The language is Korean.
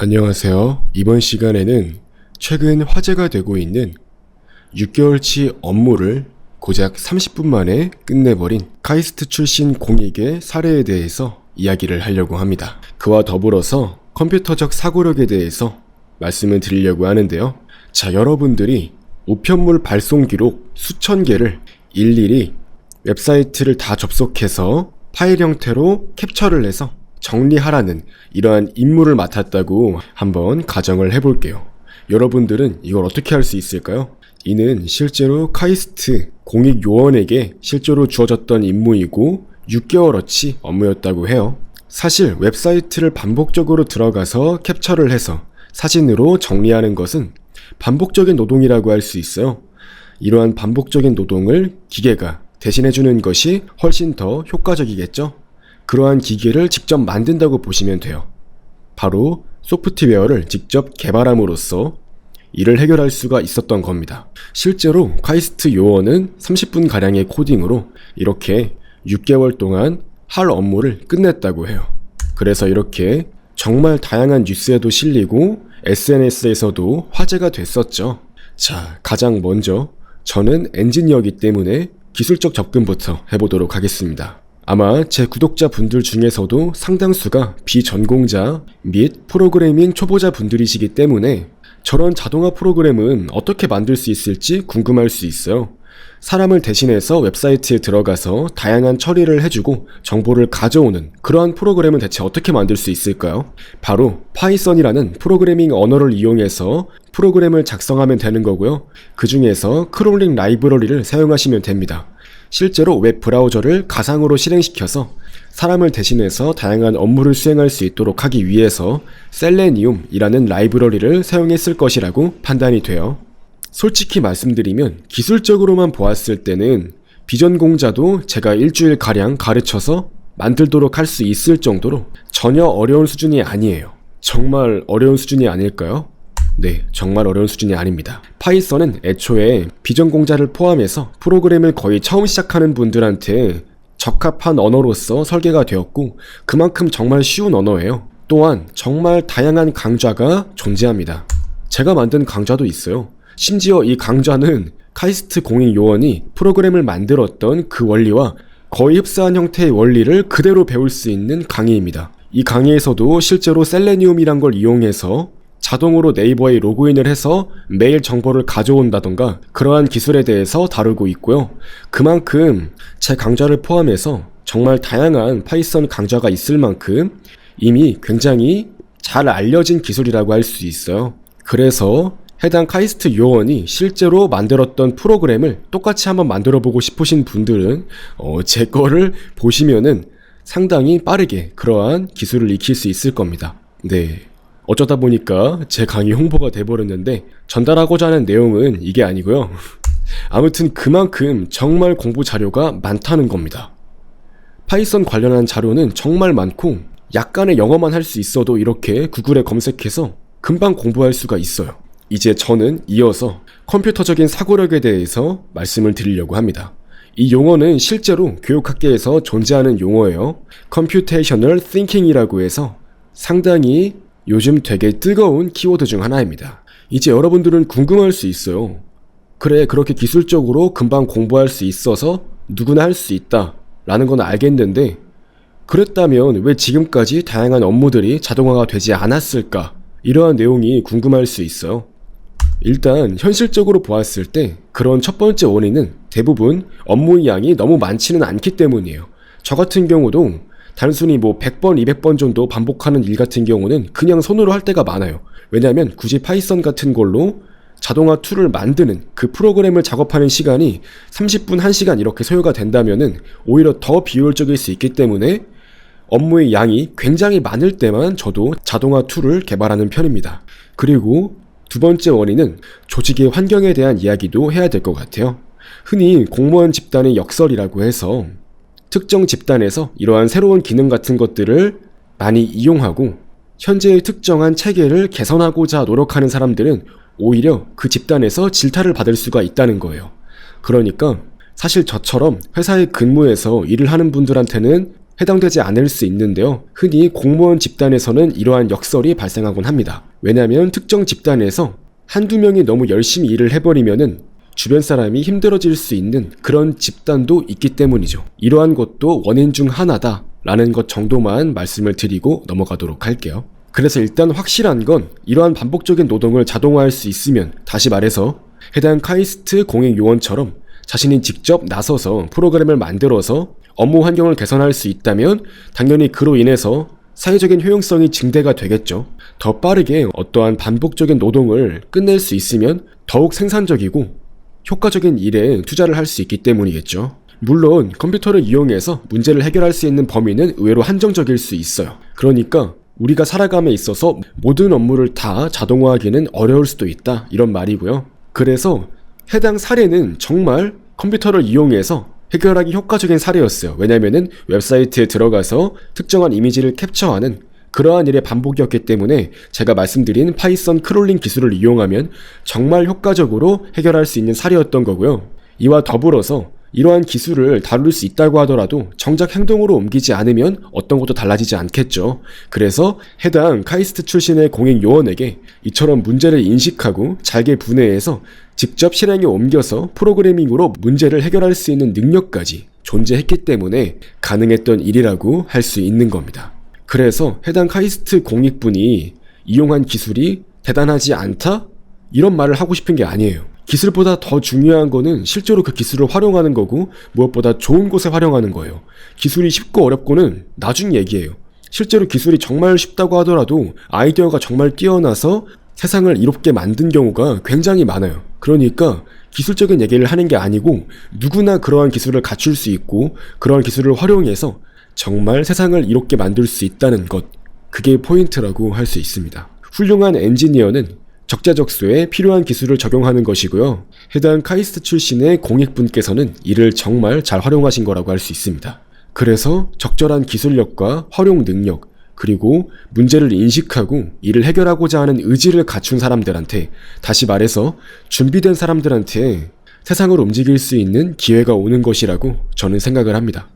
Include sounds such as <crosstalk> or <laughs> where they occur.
안녕하세요. 이번 시간에는 최근 화제가 되고 있는 6개월치 업무를 고작 30분 만에 끝내버린 카이스트 출신 공익의 사례에 대해서 이야기를 하려고 합니다. 그와 더불어서 컴퓨터적 사고력에 대해서 말씀을 드리려고 하는데요. 자, 여러분들이 우편물 발송 기록 수천 개를 일일이 웹사이트를 다 접속해서 파일 형태로 캡처를 해서 정리하라는 이러한 임무를 맡았다고 한번 가정을 해볼게요. 여러분들은 이걸 어떻게 할 수 있을까요? 이는 실제로 카이스트 공익 요원에게 실제로 주어졌던 임무이고 6개월어치 업무였다고 해요. 사실 웹사이트를 반복적으로 들어가서 캡처를 해서 사진으로 정리하는 것은 반복적인 노동이라고 할 수 있어요. 이러한 반복적인 노동을 기계가 대신해주는 것이 훨씬 더 효과적이겠죠? 그러한 기계를 직접 만든다고 보시면 돼요. 바로 소프트웨어를 직접 개발함으로써 이를 해결할 수가 있었던 겁니다. 실제로 카이스트 요원은 30분가량의 코딩으로 이렇게 6개월 동안 할 업무를 끝냈다고 해요. 그래서 이렇게 정말 다양한 뉴스에도 실리고 SNS에서도 화제가 됐었죠. 자, 가장 먼저 저는 엔지니어이기 때문에 기술적 접근부터 해보도록 하겠습니다. 아마 제 구독자 분들 중에서도 상당수가 비전공자 및 프로그래밍 초보자 분들이시기 때문에 저런 자동화 프로그램은 어떻게 만들 수 있을지 궁금할 수 있어요. 사람을 대신해서 웹사이트에 들어가서 다양한 처리를 해주고 정보를 가져오는 그러한 프로그램은 대체 어떻게 만들 수 있을까요? 바로 파이썬이라는 프로그래밍 언어를 이용해서 프로그램을 작성하면 되는 거고요. 그 중에서 크롤링 라이브러리를 사용하시면 됩니다. 실제로 웹 브라우저를 가상으로 실행시켜서 사람을 대신해서 다양한 업무를 수행할 수 있도록 하기 위해서 셀레니움이라는 라이브러리를 사용했을 것이라고 판단이 돼요. 솔직히 말씀드리면 기술적으로만 보았을 때는 비전공자도 제가 일주일 가량 가르쳐서 만들도록 할 수 있을 정도로 전혀 어려운 수준이 아니에요. 정말 어려운 수준이 아닐까요? 네, 정말 어려운 수준이 아닙니다. 파이썬은 애초에 비전공자를 포함해서 프로그램을 거의 처음 시작하는 분들한테 적합한 언어로서 설계가 되었고 그만큼 정말 쉬운 언어예요. 또한 정말 다양한 강좌가 존재합니다. 제가 만든 강좌도 있어요. 심지어 이 강좌는 카이스트 공익 요원이 프로그램을 만들었던 그 원리와 거의 흡사한 형태의 원리를 그대로 배울 수 있는 강의입니다. 이 강의에서도 실제로 셀레니움이란 걸 이용해서 자동으로 네이버에 로그인을 해서 메일 정보를 가져온다던가 그러한 기술에 대해서 다루고 있고요. 그만큼 제 강좌를 포함해서 정말 다양한 파이썬 강좌가 있을 만큼 이미 굉장히 잘 알려진 기술이라고 할 수 있어요. 그래서 해당 카이스트 요원이 실제로 만들었던 프로그램을 똑같이 한번 만들어 보고 싶으신 분들은 어, 제 거를 보시면은 상당히 빠르게 그러한 기술을 익힐 수 있을 겁니다. 네. 어쩌다 보니까 제 강의 홍보가 돼버렸는데 전달하고자 하는 내용은 이게 아니고요. <laughs> 아무튼 그만큼 정말 공부 자료가 많다는 겁니다. 파이썬 관련한 자료는 정말 많고 약간의 영어만 할 수 있어도 이렇게 구글에 검색해서 금방 공부할 수가 있어요. 이제 저는 이어서 컴퓨터적인 사고력에 대해서 말씀을 드리려고 합니다. 이 용어는 실제로 교육학계에서 존재하는 용어예요. Computational Thinking이라고 해서 상당히 요즘 되게 뜨거운 키워드 중 하나입니다. 이제 여러분들은 궁금할 수 있어요. 그래, 그렇게 기술적으로 금방 공부할 수 있어서 누구나 할 수 있다. 라는 건 알겠는데, 그랬다면 왜 지금까지 다양한 업무들이 자동화가 되지 않았을까? 이러한 내용이 궁금할 수 있어요. 일단, 현실적으로 보았을 때, 그런 첫 번째 원인은 대부분 업무의 양이 너무 많지는 않기 때문이에요. 저 같은 경우도 단순히 뭐 100번, 200번 정도 반복하는 일 같은 경우는 그냥 손으로 할 때가 많아요. 왜냐하면 굳이 파이썬 같은 걸로 자동화 툴을 만드는 그 프로그램을 작업하는 시간이 30분, 1시간 이렇게 소요가 된다면은 오히려 더 비효율적일 수 있기 때문에 업무의 양이 굉장히 많을 때만 저도 자동화 툴을 개발하는 편입니다. 그리고 두 번째 원인은 조직의 환경에 대한 이야기도 해야 될 것 같아요. 흔히 공무원 집단의 역설이라고 해서 특정 집단에서 이러한 새로운 기능 같은 것들을 많이 이용하고 현재의 특정한 체계를 개선하고자 노력하는 사람들은 오히려 그 집단에서 질타를 받을 수가 있다는 거예요. 그러니까 사실 저처럼 회사에 근무해서 일을 하는 분들한테는 해당되지 않을 수 있는데요. 흔히 공무원 집단에서는 이러한 역설이 발생하곤 합니다. 왜냐하면 특정 집단에서 한두 명이 너무 열심히 일을 해버리면은 주변 사람이 힘들어질 수 있는 그런 집단도 있기 때문이죠. 이러한 것도 원인 중 하나다. 라는 것 정도만 말씀을 드리고 넘어가도록 할게요. 그래서 일단 확실한 건 이러한 반복적인 노동을 자동화할 수 있으면 다시 말해서 해당 카이스트 공익 요원처럼 자신이 직접 나서서 프로그램을 만들어서 업무 환경을 개선할 수 있다면 당연히 그로 인해서 사회적인 효용성이 증대가 되겠죠. 더 빠르게 어떠한 반복적인 노동을 끝낼 수 있으면 더욱 생산적이고 효과적인 일에 투자를 할 수 있기 때문이겠죠. 물론 컴퓨터를 이용해서 문제를 해결할 수 있는 범위는 의외로 한정적일 수 있어요. 그러니까 우리가 살아감에 있어서 모든 업무를 다 자동화하기는 어려울 수도 있다. 이런 말이고요. 그래서 해당 사례는 정말 컴퓨터를 이용해서 해결하기 효과적인 사례였어요. 왜냐면은 웹사이트에 들어가서 특정한 이미지를 캡처하는 그러한 일의 반복이었기 때문에 제가 말씀드린 파이썬 크롤링 기술을 이용하면 정말 효과적으로 해결할 수 있는 사례였던 거고요. 이와 더불어서 이러한 기술을 다룰 수 있다고 하더라도 정작 행동으로 옮기지 않으면 어떤 것도 달라지지 않겠죠. 그래서 해당 카이스트 출신의 공익 요원에게 이처럼 문제를 인식하고 잘게 분해해서 직접 실행에 옮겨서 프로그래밍으로 문제를 해결할 수 있는 능력까지 존재했기 때문에 가능했던 일이라고 할 수 있는 겁니다. 그래서 해당 카이스트 공익분이 이용한 기술이 대단하지 않다? 이런 말을 하고 싶은 게 아니에요. 기술보다 더 중요한 거는 실제로 그 기술을 활용하는 거고 무엇보다 좋은 곳에 활용하는 거예요. 기술이 쉽고 어렵고는 나중 얘기예요. 실제로 기술이 정말 쉽다고 하더라도 아이디어가 정말 뛰어나서 세상을 이롭게 만든 경우가 굉장히 많아요. 그러니까 기술적인 얘기를 하는 게 아니고 누구나 그러한 기술을 갖출 수 있고 그러한 기술을 활용해서 정말 세상을 이롭게 만들 수 있다는 것. 그게 포인트라고 할 수 있습니다. 훌륭한 엔지니어는 적재적소에 필요한 기술을 적용하는 것이고요. 해당 카이스트 출신의 공익분께서는 이를 정말 잘 활용하신 거라고 할 수 있습니다. 그래서 적절한 기술력과 활용 능력, 그리고 문제를 인식하고 이를 해결하고자 하는 의지를 갖춘 사람들한테, 다시 말해서 준비된 사람들한테 세상을 움직일 수 있는 기회가 오는 것이라고 저는 생각을 합니다.